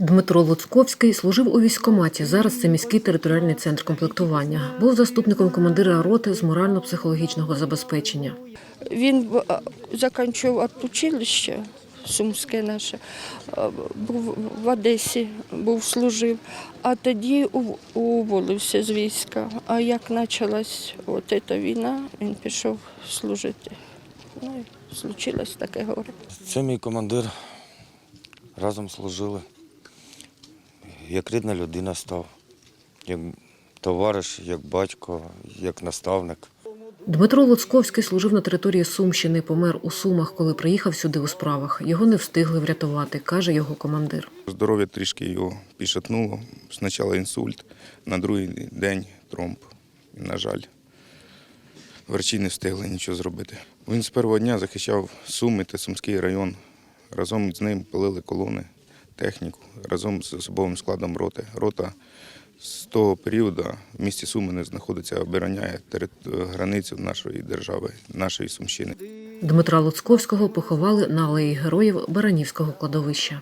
Дмитро Луцковський служив у військкоматі. Зараз це міський територіальний центр комплектування. Був заступником командира роти з морально-психологічного забезпечення. Він в- а, закінчив училище сумське наше, був в Одесі, був служив, а тоді уволився з війська. А як почалась от ця війна, він пішов служити. Ну і случилось таке горе. Це мій командир. Разом служили. Як рідна людина став, як товариш, як батько, як наставник. Дмитро Луцковський служив на території Сумщини, помер у Сумах, коли приїхав сюди у справах. Його не встигли врятувати, каже його командир. Здоров'я трішки його пішатнуло. Спочатку інсульт, на другий день тромб. На жаль, врачі не встигли нічого зробити. Він з першого дня захищав Суми та Сумський район. Разом з ним пилили колони, техніку, разом з особовим складом роти. Рота з того періоду в місті Суми не знаходиться, обороняє границю нашої держави, нашої Сумщини. Дмитра Луцковського поховали на алеї героїв Баранівського кладовища.